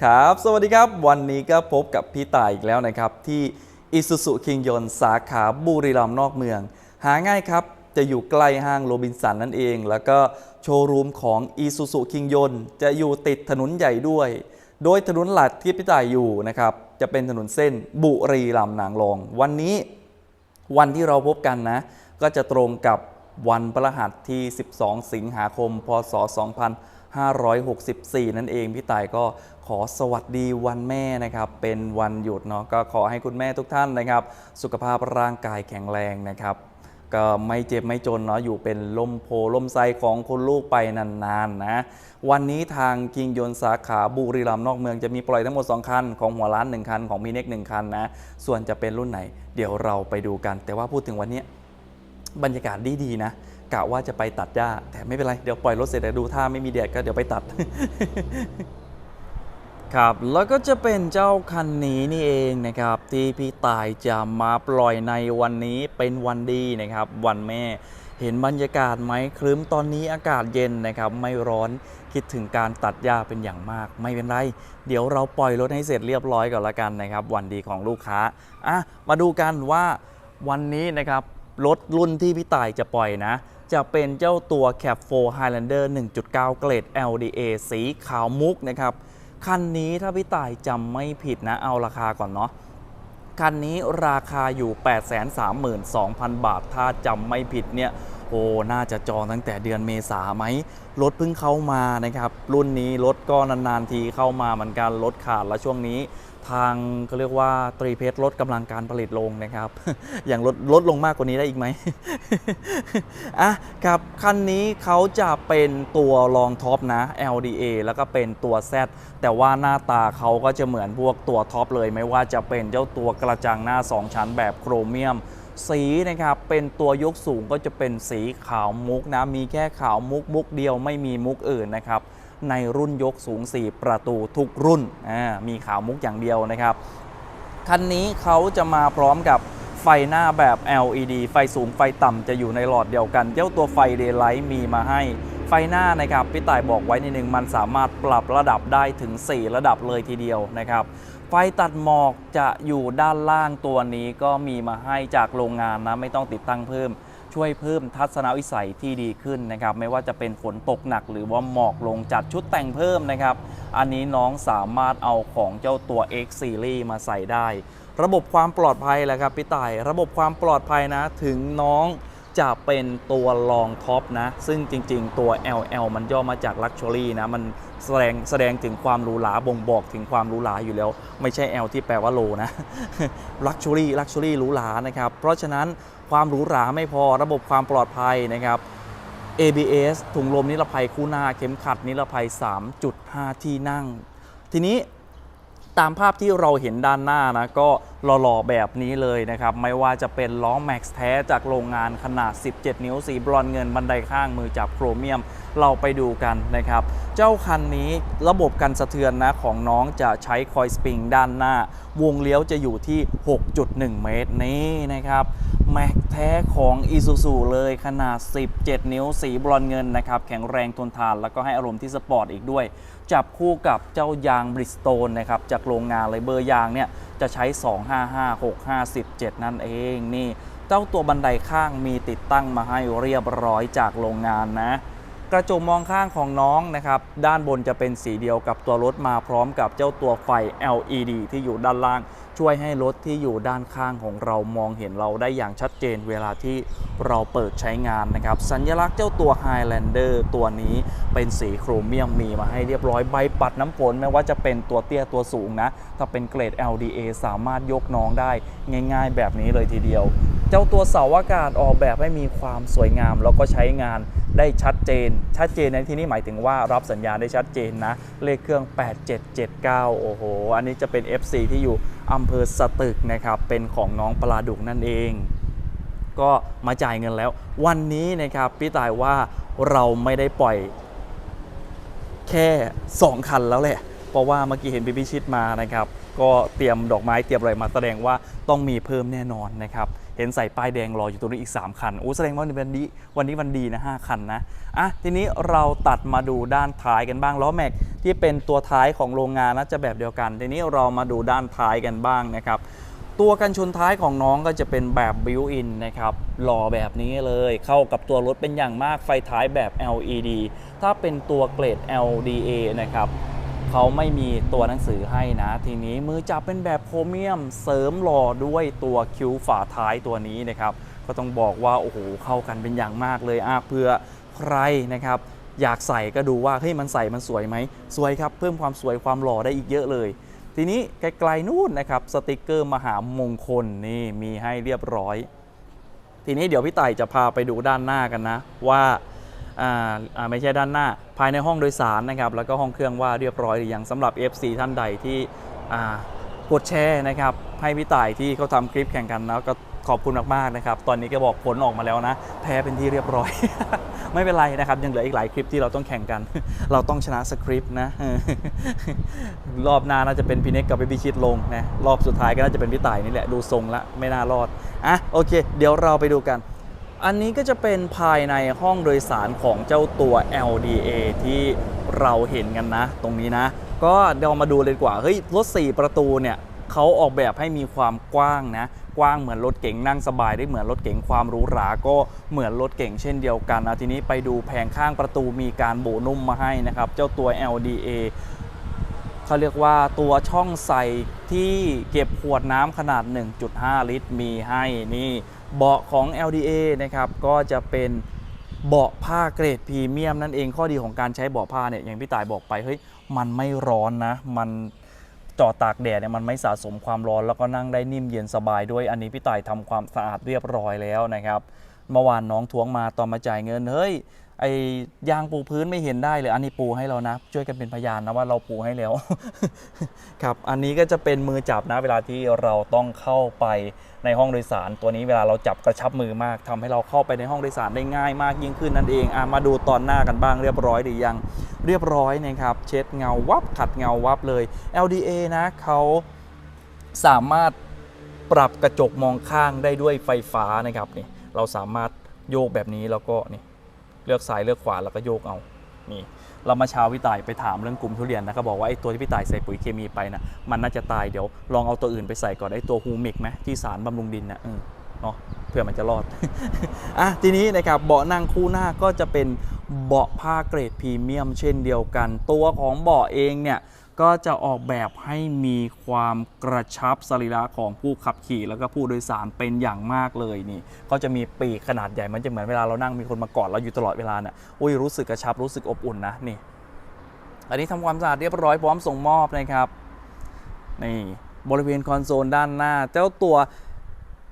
ครับ สวัสดีครับ วันนี้ก็พบกับพี่ต่ายอีกแล้วนะครับ ที่อิสุสุคิงยนสาขาบุรีรัมย์นอกเมือง หาง่ายครับ จะอยู่ใกล้ห้างโรบินสันนั่นเอง แล้วก็โชว์รูมของอิสุสุคิงยนจะอยู่ติดถนนใหญ่ด้วย โดยถนนหลักที่พี่ต่ายอยู่นะครับ จะเป็นถนนเส้นบุรีรัมย์นางรอง วันนี้วันที่เราพบกันนะ ก็จะตรงกับวันพฤหัสที่ 12 สิงหาคม พศ 2564 นั่นเองพี่ต่ายก็ขอสวัสดีวันแม่นะครับ เป็นวันหยุดเนาะก็ขอให้คุณแม่ทุกท่านนะครับ สุขภาพร่างกายแข็งแรงนะครับ ก็ไม่เจ็บไม่จนเนาะอยู่เป็นล่มโพล่มไทรของคุณลูกไปนานๆนะวันนี้ทางกิงยนสาขาบุรีรัมย์นอกเมืองจะมีปล่อยทั้งหมด 2 คัน ของหัวร้าน 1 คัน ของมีเน็ก1คันนะ ส่วนจะเป็นรุ่นไหน เดี๋ยวเราไปดูกัน แต่ว่าพูดถึงวันนี้บรรยากาศดีๆนะ กะว่าจะไปตัดหญ้า แต่ไม่เป็นไร เดี๋ยวปล่อยรถเสร็จเดี๋ยวดูถ้าไม่มีแดดก็เดี๋ยวไปตัด ครับ แล้วก็จะเป็นเจ้าคันนี้นี่เองนะครับ ที่พี่ตายจะมาปล่อยในวันนี้เป็นวันดีนะครับ วันแม่เห็นบรรยากาศไหมครึ้มตอนนี้อากาศเย็นนะครับ ไม่ร้อนคิดถึงการตัดหญ้าเป็นอย่างมาก ไม่เป็นไร เดี๋ยวเราปล่อยรถให้เสร็จเรียบร้อยก่อนละกันนะครับ วันดีของลูกค้าอะมาดูกันว่าวันนี้นะครับรถรุ่นที่พี่ต่ายจะปล่อยนะ จะเป็นเจ้าตัว Cap 4 Highlander 1.9 เกรด LDA สีขาวมุกนะครับ คันนี้ถ้าพี่ต่ายจำไม่ผิดนะ เอาราคาก่อนเนาะ คันนี้ราคาอยู่ 832,000 บาท ถ้าจำไม่ผิดเนี่ย โอ้ น่าจะจองตั้งแต่เดือนเมษาไหม รถเพิ่งเข้ามานะครับ รุ่นนี้รถก็นานๆทีเข้ามาเหมือนกัน รถขาดแล้วช่วงนี้ ทางเขาเรียกว่าตรีเพชรลดกำลังการผลิตลงนะครับ อย่างลดลดลงมากกว่านี้ได้อีกไหมอะครับคันนี้เขาจะเป็นตัวรองท็อปนะ LDA แล้วก็เป็นตัว Z แต่ว่าหน้าตาเขาก็จะเหมือนพวกตัวท็อปเลย ไม่ว่าจะเป็นเจ้าตัวกระจังหน้า 2 ชั้นแบบโครเมียมสีนะครับ เป็นตัวยกสูงก็จะเป็นสีขาวมุกนะ มีแค่ขาวมุกมุกเดียวไม่มีมุกอื่นนะครับ ในรุ่นยกสูง 4 ประตูทุกรุ่น มีข่าวมุกอย่างเดียวนะครับ คันนี้เขาจะมาพร้อมกับไฟหน้าแบบ LED ไฟสูงไฟต่ำจะอยู่ในหลอดเดียวกัน เจ้าตัวไฟเดย์ไลท์มีมาให้ ไฟหน้านะครับพี่ต่ายบอกไว้ในหนึ่งมันสามารถปรับระดับได้ถึง 4 ระดับเลยทีเดียวนะครับไฟตัดหมอกจะอยู่ด้านล่างตัวนี้ก็มีมาให้จากโรงงานนะไม่ต้องติดตั้งเพิ่ม ช่วยเพิ่มทัศนวิสัยที่ดีขึ้นนะครับไม่ว่าจะเป็นฝนตกหนักหรือว่าหมอกลงจัดชุดแต่งเพิ่มนะครับ อันนี้น้องสามารถเอาของเจ้าตัว X Series มาใส่ได้ ระบบความปลอดภัยแหละครับพี่ต่ายระบบความปลอดภัยนะถึงน้องจะเป็นตัวรองท็อปนะ ซึ่งจริง ๆ ตัว LL มันย่อมาจาก Luxury นะ มันแสดงแสดงถึงความหรูหราบ่งบอกถึงความหรูหราอยู่แล้ว ไม่ใช่ L ที่แปลว่าโลนะ Luxury Luxury หรูหรานะครับ เพราะฉะนั้น ความหรูหราไม่พอระบบความปลอดภัยนะครับ ABS ถุงลมนิรภัยคู่หน้าเข็มขัดนิรภัย 3.5 ที่นั่ง ทีนี้ตามภาพที่เราเห็นด้านหน้านะก็หล่อๆแบบนี้เลยนะครับ ไม่ว่าจะเป็นล้อแม็กซ์แท้จากโรงงานขนาด 17 นิ้วสีบรอนเงินบันไดข้างมือจับโครเมียมเราไปดูกันนะครับ เจ้าคันนี้ระบบกันสะเทือนนะของน้องจะใช้คอยสปริงด้านหน้า วงเลี้ยวจะอยู่ที่ 6.1 เมตรนี่นะครับ แม็กแท้ของ i s u z u เลยขนาด 17 นิ้วสีบรอนซ์เงินนะครับ แข็งแรงทนทาน แล้วก็ให้อารมณ์ที่สปอร์ตอีกด้วย จับคู่กับเจ้ายางบริสโตนนะครับ จากโรงงานเลยเบอร์ยางเนี่ย จะใช้ 255657 นั่นเองนี่ เจ้าตัวบันไดข้างมีติดตั้งมาให้เรียบร้อยจากโรงงานนะ กระจกมองข้างของน้องนะครับ ด้านบนจะเป็นสีเดียวกับตัวรถมาพร้อมกับเจ้าตัวไฟ LED ที่อยู่ด้านล่าง ช่วยให้รถที่อยู่ด้านข้างของเรามองเห็นเราได้อย่างชัดเจนเวลาที่เราเปิดใช้งานนะครับ สัญลักษณ์เจ้าตัว Highlander ตัวนี้เป็นสีโครเมียมมีมาให้เรียบร้อยใบปัดน้ำฝนไม่ว่าจะเป็นตัวเตี้ยตัวสูงนะ ถ้าเป็นเกรด LDA สามารถยกน้องได้ง่าย ๆ แบบนี้เลยทีเดียว เจ้าตัวเสาอากาศออกแบบให้มีความสวยงาม แล้วก็ใช้งานได้ชัดเจน ชัดเจนในที่นี้หมายถึงว่ารับสัญญาณได้ชัดเจนนะ เลขเครื่อง 8779 โอ้โห อันนี้จะเป็น FC ที่อยู่อำเภอสตึกนะครับ เป็นของน้องปลาดุกนั่นเอง ก็มาจ่ายเงินแล้ว วันนี้นะครับพี่ตายว่าเราไม่ได้ปล่อยแค่ 2 คันแล้วแหละ เพราะว่าเมื่อกี้เห็นพี่พิชิตมานะครับ ก็เตรียมดอกไม้เตรียมอะไรมาแสดงว่าต้องมีเพิ่มแน่นอนนะครับ เห็นใส่ป้ายแดงรออยู่ตรงนี้อีก 3 คัน โอ้แสดงว่าวันนี้วันนี้วันดีนะ 5 คันนะ อะ ทีนี้เราตัดมาดูด้านท้ายกันบ้างล้อแม็กที่เป็นตัวท้ายของโรงงานน่าจะแบบเดียวกัน ทีนี้เรามาดูด้านท้ายกันบ้างนะครับตัวกันชนท้ายของน้องก็จะเป็นแบบบิวอินนะครับหล่อแบบนี้เลยเข้ากับตัวรถเป็นอย่างมากไฟท้ายแบบ LED ถ้าเป็นตัวเกรด LDA นะครับ เขาไม่มีตัวหนังสือให้นะ ทีนี้มือจับเป็นแบบโครเมียมเสริมหล่อด้วยตัวคิ้วฝาท้ายตัวนี้นะครับก็ต้องบอกว่าโอ้โหเข้ากันเป็นอย่างมากเลยอะเพื่อใครนะครับอยากใส่ก็ดูว่าเฮ้ยมันใส่มันสวยไหมสวยครับ เพิ่มความสวยความหล่อได้อีกเยอะเลย ทีนี้ไกลๆนู่นนะครับสติกเกอร์มหามงคลนี่มีให้เรียบร้อย ทีนี้เดี๋ยวพี่ไต่จะพาไปดูด้านหน้ากันนะว่าอ่าอ่า ไม่ใช่ด้านหน้าภายในห้องโดยสารนะครับแล้วก็ห้องเครื่องว่าเรียบร้อยหรือยังสำหรับ FC ท่านใดที่กดแชร์นะครับให้พี่ต่ายที่เขาทำคลิปแข่งกันแล้วก็ขอบคุณมากๆนะครับ ตอนนี้ก็บอกผลออกมาแล้วนะ แพ้เป็นที่เรียบร้อย ไม่เป็นไรนะครับ ยังเหลืออีกหลายคลิปที่เราต้องแข่งกัน เราต้องชนะสคริปต์นะ รอบหน้าน่าจะเป็นพี่เน็กกับพี่พิชิตลงนะ รอบสุดท้ายก็น่าจะเป็นพี่ต่ายนี่แหละ ดูทรงละไม่น่ารอด อะโอเค เดี๋ยวเราไปดูกัน อันนี้ก็จะเป็นภายในห้องโดยสารของเจ้าตัว LDA ที่เราเห็นกันนะ ตรงนี้นะ ก็เดี๋ยวมาดูเลยกว่า เฮ้ย รถ 4 ประตูเนี่ยเขาออกแบบให้มีความกว้างนะ กว้างเหมือนรถเก๋งนั่งสบายได้เหมือนรถเก๋งความหรูหรา ก็เหมือนรถเก๋งเช่นเดียวกันนะทีนี้ไปดูแผงข้างประตูมีการโบนุ่มมาให้นะครับ เจ้าตัว LDA เขาเรียกว่าตัวช่องใส่ที่เก็บขวดน้ำขนาด 1.5 ลิตร มีให้นี่เบาะของ LDA นะครับก็จะเป็นเบาะผ้าเกรดพรีเมียมนั่นเองข้อดีของการใช้เบาะผ้าเนี่ยอย่างพี่ต่ายบอกไปเฮ้ยมันไม่ร้อนนะ มันจอดตากแดดเนี่ยมันไม่สะสมความร้อนแล้วก็นั่งได้นิ่มเย็นสบายด้วยอันนี้พี่ต่ายทำความสะอาดเรียบร้อยแล้วนะครับเมื่อวานน้องทวงมาตอนมาจ่ายเงินเฮ้ย ไอยางปูพื้นไม่เห็นได้เลยอันนี้ปูให้เรานะ ช่วยกันเป็นพยานนะว่าเราปูให้แล้ว ครับอันนี้ก็จะเป็นมือจับนะ เวลาที่เราต้องเข้าไปในห้องโดยสาร ตัวนี้เวลาเราจับกระชับมือมากทำให้เราเข้าไปในห้องโดยสารได้ง่ายมากยิ่งขึ้นนั่นเองอะมาดูตอนหน้ากันบ้างเรียบร้อยหรือยังเรียบร้อยนะครับ เช็ดเงาวับขัดเงาวับเลย LDA นะเขาสามารถปรับกระจกมองข้างได้ด้วยไฟฟ้านะครับนี่เราสามารถโยกแบบนี้แล้วก็นี่ เลือกซ้ายเลือกขวาแล้วก็โยกเอานี่เรามาเช้าพี่ต่ายไปถามเรื่องกลุ่มทุเรียนนะเขาบอกว่าไอ้ตัวที่พี่ต่ายใส่ปุ๋ยเคมีไปนะมันน่าจะตายเดี๋ยวลองเอาตัวอื่นไปใส่ก่อนไอ้ตัวฮูมิกไหมที่สารบำรุงดินนะเออเนาะเพื่อมันจะรอดอะทีนี้นะครับเบาะนั่งคู่หน้าก็จะเป็นเบาะผ้าเกรดพรีเมียมเช่นเดียวกัน ตัวของเบาะเองเนี่ย ก็จะออกแบบให้มีความกระชับสรีระของผู้ขับขี่แล้วก็ผู้โดยสารเป็นอย่างมากเลยนี่ ก็จะมีปีกขนาดใหญ่มันจะเหมือนเวลาเรานั่งมีคนมากอดเราอยู่ตลอดเวลาเนี่ยอุ้ยรู้สึกกระชับรู้สึกอบอุ่นนะนี่ อันนี้ทำความสะอาดเรียบร้อยพร้อมส่งมอบนะครับนี่บริเวณคอนโซลด้านหน้า เจ้าตัว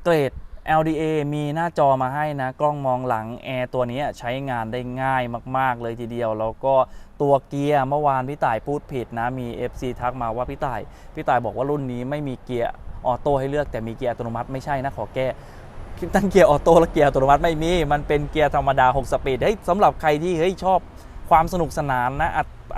เกรด LDA มีหน้าจอมาให้นะ กล้องมองหลังแอร์ตัวนี้ใช้งานได้ง่ายมาก ๆ เลยทีเดียว แล้วก็ตัวเกียร์เมื่อวานพี่ต่ายพูดผิดนะ มี FC ทักมาว่าพี่ต่าย พี่ต่ายบอกว่ารุ่นนี้ไม่มีเกียร์ออโต้ให้เลือกแต่มีเกียร์อัตโนมัติไม่ใช่นะขอแก้ตั้งเกียร์ออโต้และเกียร์อัตโนมัติไม่มี มันเป็นเกียร์ธรรมดา 6 สปีดเฮ้ยสำหรับใครที่เฮ้ยชอบความสนุกสนานนะ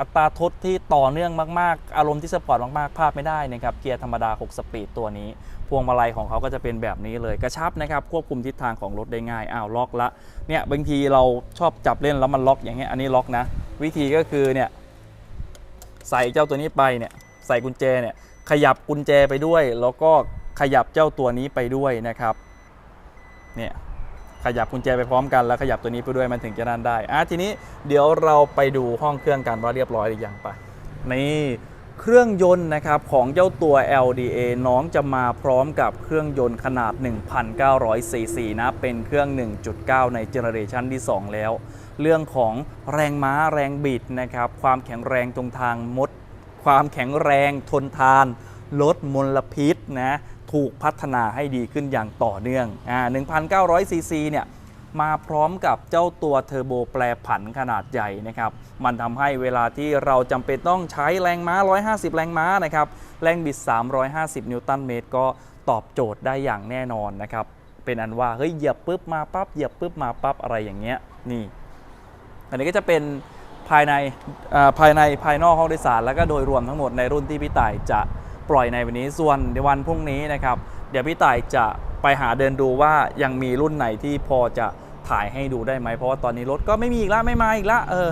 อัตราทดที่ต่อเนื่องมากๆ อารมณ์ที่สปอร์ตมากๆพลาดไม่ได้นะครับเกียร์ธรรมดา 6 สปีดตัวนี้ พวงมาลัยของเขาก็จะเป็นแบบนี้เลยกระชับนะครับควบคุมทิศทางของรถได้ง่ายอ้าวล็อกละเนี่ยบางทีเราชอบจับเล่นแล้วมันล็อกอย่างเงี้ยอันนี้ล็อกนะ วิธีก็คือเนี่ยใส่เจ้าตัวนี้ไปเนี่ยใส่กุญแจเนี่ยขยับกุญแจไปด้วย แล้วก็ขยับเจ้าตัวนี้ไปด้วยนะครับเนี่ย ขยับกุญแจไปพร้อมกันแล้วขยับตัวนี้ไปด้วยมันถึงจะนั่นได้อะทีนี้เดี๋ยวเราไปดูห้องเครื่องกันว่าเรียบร้อยหรือยังไปนี่เครื่องยนต์นะครับของเจ้าตัว LDA น้องจะมาพร้อมกับเครื่องยนต์ขนาด 1,900 ซีซีนะ เป็นเครื่อง 1.9 ในเจเนอเรชันที่ 2 แล้ว เรื่องของแรงม้าแรงบิดนะครับ ความแข็งแรงตรงทางมด ความแข็งแรงทนทาน ลดมลพิษนะ ถูกพัฒนาให้ดีขึ้นอย่างต่อเนื่องอ่า1,900ซีซีเนี่ยมาพร้อมกับเจ้าตัวเทอร์โบแปรผันขนาดใหญ่นะครับ มันทำให้เวลาที่เราจำเป็นต้องใช้แรงม้า 150 แรงม้านะครับ แรงบิด 350 นิวตันเมตร ก็ตอบโจทย์ได้อย่างแน่นอนนะครับ เป็นอันว่า เฮ้ย เหยียบปุ๊บมาปั๊บ เหยียบปุ๊บมาปั๊บ อะไรอย่างเงี้ย นี่ อันนี้ก็จะเป็นภายในอ่อภายในภายนอกห้องโดยสาร แล้วก็โดยรวมทั้งหมดในรุ่นที่พี่ต่ายจะ ปล่อยในวันนี้ส่วนในวันพรุ่งนี้นะครับ เดี๋ยวพี่ต่ายจะไปหาเดินดูว่ายังมีรุ่นไหนที่พอจะถ่ายให้ดูได้ไหมเพราะว่าตอนนี้รถก็ไม่มีอีกละไม่มาอีกละเออ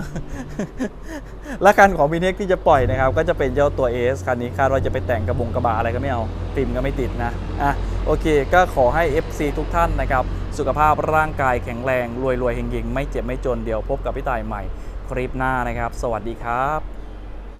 และคันของพีเน็กที่จะปล่อยนะครับ ก็จะเป็นเจ้าตัว AS คันนี้คาดว่าจะไปแต่งกระบงกระบะอะไรก็ไม่เอาฟิล์มก็ไม่ติดนะอะโอเค ก็ขอให้ FC ทุกท่านนะครับ สุขภาพร่างกายแข็งแรง รวยรวยเฮงๆ ไม่เจ็บไม่จนเดี๋ยวพบกับพี่ต่ายใหม่คลิปหน้านะครับ สวัสดีครับ